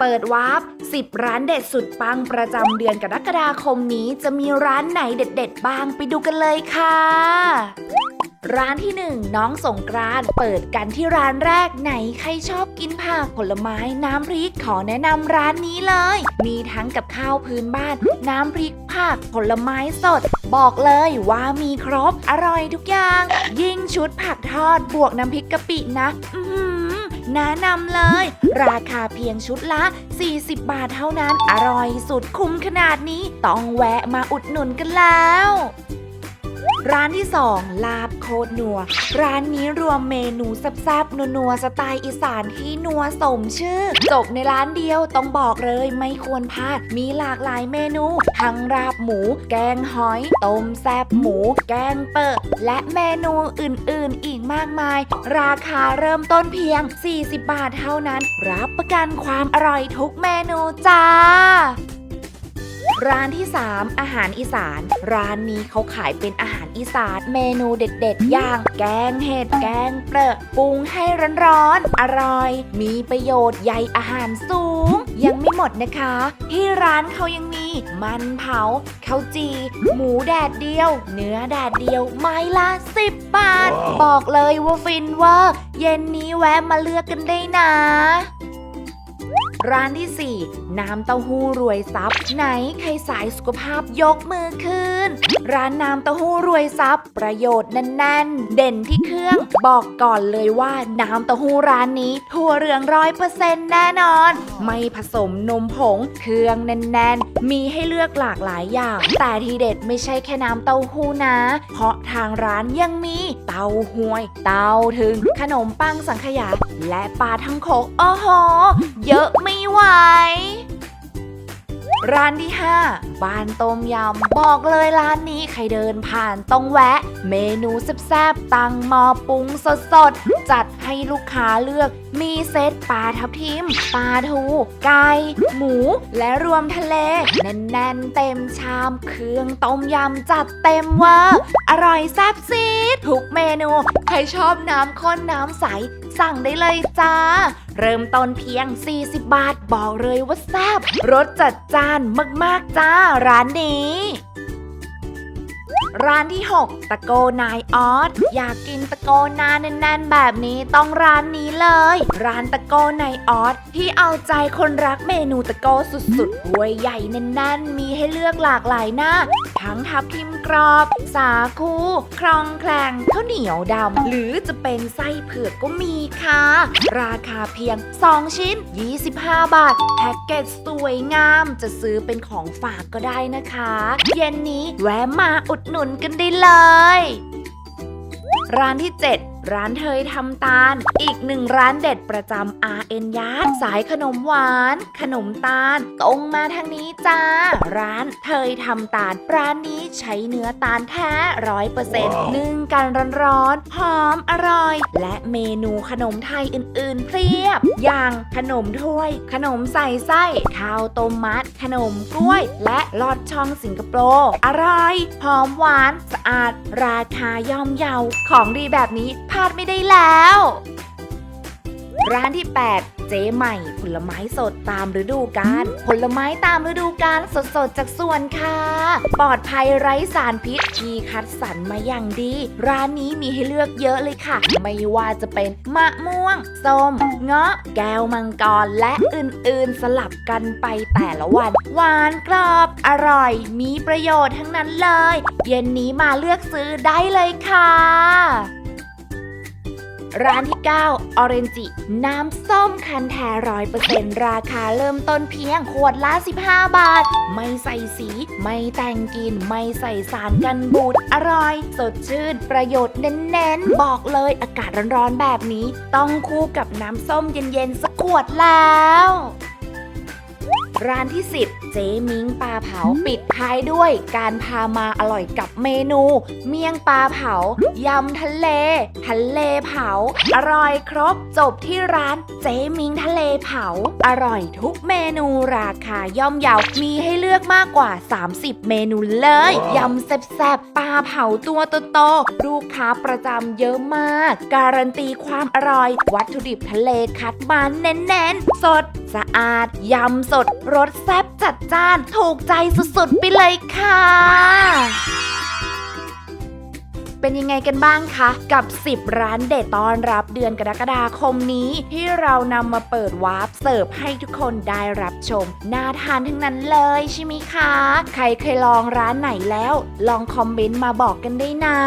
เปิดวาร์ป10 ร้านเด็ดสุดปังประจำเดือนกรกฎาคมนี้จะมีร้านไหนเด็ด ๆ บ้างไปดูกันเลยค่ะ ร้านที่หนึ่งน้องสงกรานเปิดกันที่ร้านแรกไหนใครชอบกินผักผลไม้น้ำพริกขอแนะนำร้านนี้เลย มีทั้งกับข้าวพื้นบ้าน น้ำพริกผักผลไม้สด บอกเลยว่ามีครบอร่อยทุกอย่าง ยิ่งชุดผักทอดบวกน้ำพริกกะปินะ อื แนะนำเลย ราคาเพียงชุดละ 40 บาทเท่านั้น อร่อยสุดคุ้มขนาดนี้ ต้องแวะมาอุดหนุนกันแล้ว ร้านที่ 2 ลาบโคตรนัว ร้านนี้รวมเมนูแซ่บๆนัวๆสไตล์อีสานที่นัวสมชื่อ จบในร้านเดียวต้องบอกเลยไม่ควรพลาด มีหลากหลายเมนู ทั้งราบหมู แกงหอยต้มแซ่บหมู แกงเปิดและเมนูอื่นๆอีกมากมาย ราคาเริ่มต้นเพียง 40 บาทเท่านั้น รับประกันความอร่อยทุกเมนูจ้า ร้านที่ 3 อาหารอีสาน ร้านนี้เขาขายเป็นอาหารอีสาน เมนูเด็ด ๆ อย่าง แกงเห็ด แกงเปรอะปรุงให้ร้อนๆ อร่อย มีประโยชน์ใยอาหารสูง ยังไม่หมดนะคะ ที่ร้านเขายังมี มันเผาข้าวจี หมูแดดเดียว เนื้อแดดเดียว ไม้ละ 10 บาท บอกเลยว่าฟินเวอร์ เย็นนี้แวะมาเลือกกันได้นะ ร้านที่ 4 น้ำเต้าหู้รวยทรัพย์ไหนใครสายสุขภาพยกมือขึ้น ร้านน้ำเต้าหู้รวยทรัพย์ประโยชน์แน่นๆ เด่นที่เครื่อง บอกก่อนเลยว่าน้ำเต้าหู้ร้านนี้ถั่วเหลืองร้อยเปอร์เซ็นต์แน่นอน ไม่ผสมนมผงเครื่องแน่นๆ มีให้เลือกหลากหลายอย่าง แต่ทีเด็ดไม่ใช่แค่น้ำเต้าหู้นะ เพราะทางร้านยังมีเต้าหวย เต้าถึง ขนมปังสังขยา และปลาทั้งโขกโอ้โห เยอะไม่ ไหว ร้านที่ 5 บ้านต้มยำ บอกเลยร้านนี้ใครเดินผ่านต้องแวะ เมนูแซ่บๆตังหมอปรุงสดๆ จัดให้ลูกค้าเลือก มีเซตปลาทับทิม ปลาทู ไก่ หมู และรวมทะเล แน่นๆเต็มชาม เครื่องต้มยำจัดเต็มเวอร์ ร่อยแซ่บซีดทุกเมนู ใครชอบน้ำข้นน้ำใส สั่งได้เลยจ้า เริ่มต้นเพียง 40 บาท บอกเลยว่าแซ่บรสจัดจ้านมาก ๆ จ้าร้านนี้ ร้านที่ 6 ตะโกนายออสอยากกินตะโกนาแน่นๆแบบนี้ต้องร้านนี้เลย ร้านตะโกนายออสที่เอาใจคนรักเมนูตะโกสุดๆถ้วยใหญ่แน่นๆ มีให้เลือกหลากหลายหน้า ทั้งทับทิมกรอบ สาคูครองแคลงข้าวเหนียวดำ หรือจะเป็นไส้เผือกก็มีค่ะ ราคาเพียง 2 ชิ้น 25 บาท แพ็กเกจสวยงามจะซื้อเป็นของฝากก็ได้นะคะ เย็นนี้แวะมาอุดหนุนกันได้เลย ร้านที่ 7 ร้านเทยทำตาล อีกหนึ่งร้านเด็ดประจำ RN ยาร์ดสายขนมหวาน ขนมตาลตรงมาทางนี้จ้า ร้านเทยทำตาล ร้านนี้ใช้เนื้อตาลแท้ร้อยเปอร์เซ็นต์นึ่งกันร้อนๆหอมอร่อย และเมนูขนมไทยอื่นๆเพียบ อย่างขนมถ้วย ขนมใส่ไส้ ข้าวต้มมัด ขนมกล้วย และลอดช่องสิงคโปร์อร่อย หอมหวาน สะอาด ราคาย่อมเยา ของดีแบบนี้พลาดไม่ได้แล้ว ร้านที่ 8 เจ๊ใหม่ ผลไม้สดตามฤดูกาลผลไม้ตามฤดูกาลสดๆ จากสวนค่ะ ปลอดภัยไร้สารพิษที่คัดสรรมาอย่างดี ร้านนี้มีให้เลือกเยอะเลยค่ะ ไม่ว่าจะเป็นมะม่วงส้มเงาะ แก้วมังกรและอื่นๆ สลับกันไปแต่ละวัน หวานกรอบ อร่อย มีประโยชน์ทั้งนั้นเลย เย็นนี้มาเลือกซื้อได้เลยค่ะ ร้านที่9 Orange น้ำส้มคันแท้ร้อยเปอร์เซ็นต์ราคาเริ่มต้นเพียงขวดละ 15 บาท ไม่ใส่สี ไม่แต่งกลินไม่ใส่สารกันบูด อร่อย สดชื่น ประโยชน์เน้นๆ บอกเลยอากาศร้อนๆแบบนี้ ต้องคู่กับน้ำส้มเย็นๆสักขวดแล้ว ร้านที่ 10 เจมิงปลาเผาปิดท้ายด้วย การพามาอร่อยกับเมนู เมี่ยงปลาเผายำทะเล ทะเลเผา อร่อยครบ จบที่ร้านเจมิงทะเลเผา อร่อยทุกเมนูราคาย่อมเยามีให้เลือกมากกว่า 30 เมนูเลยยำแซ่บๆปลาเผาตัวโตๆลูกค้าประจำเยอะมาก การันตีความอร่อย วัตถุดิบทะเลคัดมาแน่นๆ สด สะอาด ยำสด รสแซ่บจัดจ้าน ถูกใจสุดๆ ไปเลยค่ะเป็นยังไงกันบ้างคะ กับ 10 ร้านเด็ดต้อนรับเดือนกรกฎาคมนี้ ที่เรานำมาเปิดวาร์ปเสิร์ฟให้ทุกคนได้รับชม น่าทานทั้งนั้นเลยใช่ไหมคะ ใครเคยลองร้านไหนแล้ว ลองคอมเมนต์มาบอกกันได้นะ